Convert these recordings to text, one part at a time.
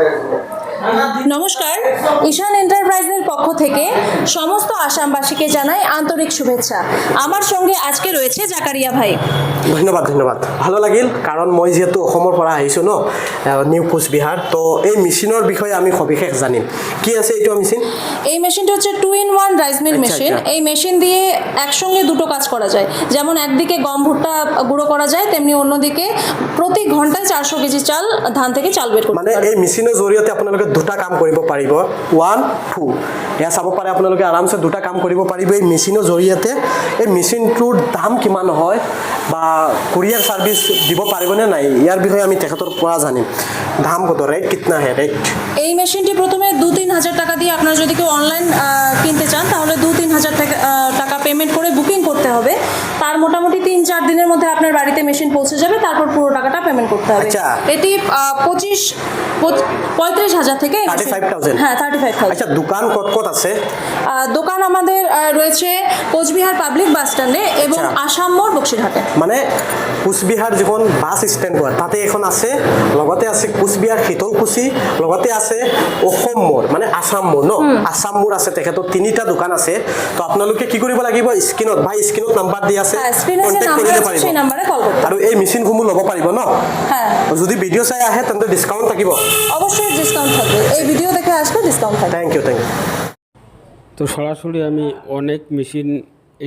ustedes. নমস্কার ঈশান এন্টারপ্রাইজের পক্ষ থেকে সমস্ত আসামবাসীকে জানাই আন্তরিক শুভেচ্ছা। আমার সঙ্গে আজকে রয়েছে জাকারিয়া ভাই। ধন্যবাদ ধন্যবাদ। ভালো লাগিল কাৰণ মই যিহেতু অসমৰ পৰা আহিছোঁ ন নিউ কোচবিহাৰ তো এই মেচিনৰ বিষয়ে আমি সবিশেষ জানিম। কি আছে এইটো মেচিন? এই মেশিনটা হচ্ছে two in one rice mill machine. এই মেশিন দিয়ে একসঙ্গে দুটো কাজ করা যায়। যেমন একদিকে গম ভুট্টা গুঁড়ো করা যায় তেমনি অন্যদিকে প্রতি ঘন্টায় চারশো কেজি চাল ধান থেকে চাল বের করতে মানে এই মেচিনৰ জৰিয়তে আপোনালোকে দুটা কাম কৰিব পাৰিব। ওৱান টু এয়া চাব পাৰে আপোনালোকে আৰামছে দুটা কাম কৰিব পাৰিব। এই মেচিনৰ জৰিয়তে এই মেচিনটোৰ দাম কিমান হয় বা কুৰিয়াৰ ছাৰ্ভিচ দিব পাৰিবনে নাই, ইয়াৰ বিষয়ে আমি তেখেতৰ পৰা জানিম। দাম কত ৰেট কিতনা হে ৰেট এই মেশিনটি প্রথমে দু তিন হাজার টাকা দিয়ে। আপনারা যদি কেউ অনলাইন কিনতে চান, তাহলে দু তিন হাজার টাকা পেমেন্ট করে বুকিং করতে হবে। তার মোটামুটি মধ্যে আপনার বাড়িতে মেশিন পৌঁছে যাবে তারপর পুরো টাকাটা পেমেন্ট করতে হবে। আচ্ছা। এটি পঁচিশ পঁয়ত্রিশ হাজার থেকে এই মেশিন- 35,000 হ্যাঁ থার্টি ফাইভ আচ্ছা দোকান ক'ত ক'ত আছে? দোকান আমাদের রয়েছে কোচবিহার পাবলিক বাস স্ট্যান্ডে এবং আচ্ছা। আসাম মোড় বক্সিরহাটে। মানে কোচবিহাৰ যিখন বাছ ষ্টেণ্ড হয় তাতে এখন আছে লগতে আছে কোচবিহাৰ শীতলকুচি লগতে আছে অসম মোৰ মানে আসাম মোৰ ন? আছাম মোৰ আছে তেখেতৰ তিনিটা দোকান আছে। তো আপোনালোকে কি কৰিব লাগিব? স্ক্ৰীণত বা স্ক্ৰীণত নাম্বাৰ দি আছে। হ্যাঁ স্ক্রিনে নাম্বার কৰিব পাৰিব। সেই নাম্বারে কল করতে আৰু এই মেচিনসমূহ ল'ব পাৰিব ন? হ্যাঁ যদি ভিডিঅ' চাই আহে তেন্তে ডিছকাউণ্ট থাকিব। অবশ্যই ডিসকাউন্ট থাকবে। এই ভিডিও দেখে আসবে ডিসকাউন্ট থাকবে। থ্যাংক ইউ থ্যাংক ইউ তো সরাসরি আমি অনেক মেশিন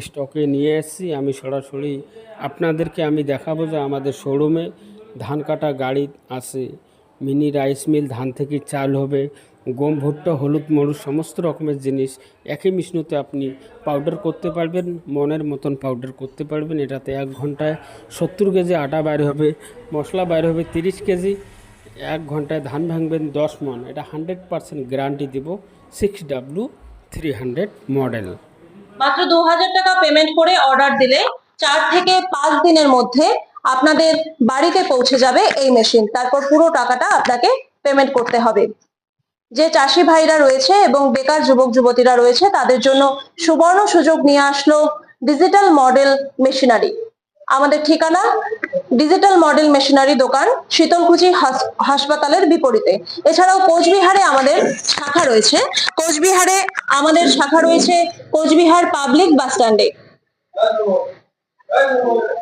স্টকে নিয়ে এসেছি। আমি সরাসরি আপনাদেরকে আমি দেখাবো যে আমাদের শোরুমে ধান কাটা গাড়ি আছে। মিনি রাইস মিল, ধান থেকে চাল হবে, গম, ভুট্টা, হলুদ, মরুচ, সমস্ত রকমের জিনিস একই মিশনুতে আপনি পাউডার করতে পারবেন, মনের মতন পাউডার করতে পারবেন। এটাতে এক ঘন্টায় সত্তর কেজি আটা বাইর হবে, মশলা বাইর হবে তিরিশ কেজি। এক ঘন্টায় ধান ভাঙবেন দশ মন। এটা হান্ড্রেড পার্সেন্ট গ্যারান্টি দেব six W three hundred model মাত্র দু হাজার টাকা পেমেন্ট করে অর্ডার দিলে চার থেকে পাঁচ দিনের মধ্যে আপনাদের বাড়িতে পৌঁছে যাবে এই মেশিন তারপর পুরো টাকাটা আপনাকে পেমেন্ট করতে হবে। যে চাষি ভাইরা রয়েছে এবং বেকার যুবক যুবতীরা রয়েছে, তাদের জন্য সুবর্ণ সুযোগ নিয়ে আসলো ডিজিটাল মডেল মেশিনারি আমাদের ঠিকানা ডিজিটাল মডেল মেশিনারি দোকান শীতলকুচি হাস- হাসপাতালের বিপরীতে। এছাড়াও কোচবিহারে আমাদের শাখা রয়েছে। কোচবিহারে আমাদের শাখা রয়েছে কোচবিহার পাবলিক বাস স্ট্যান্ডে।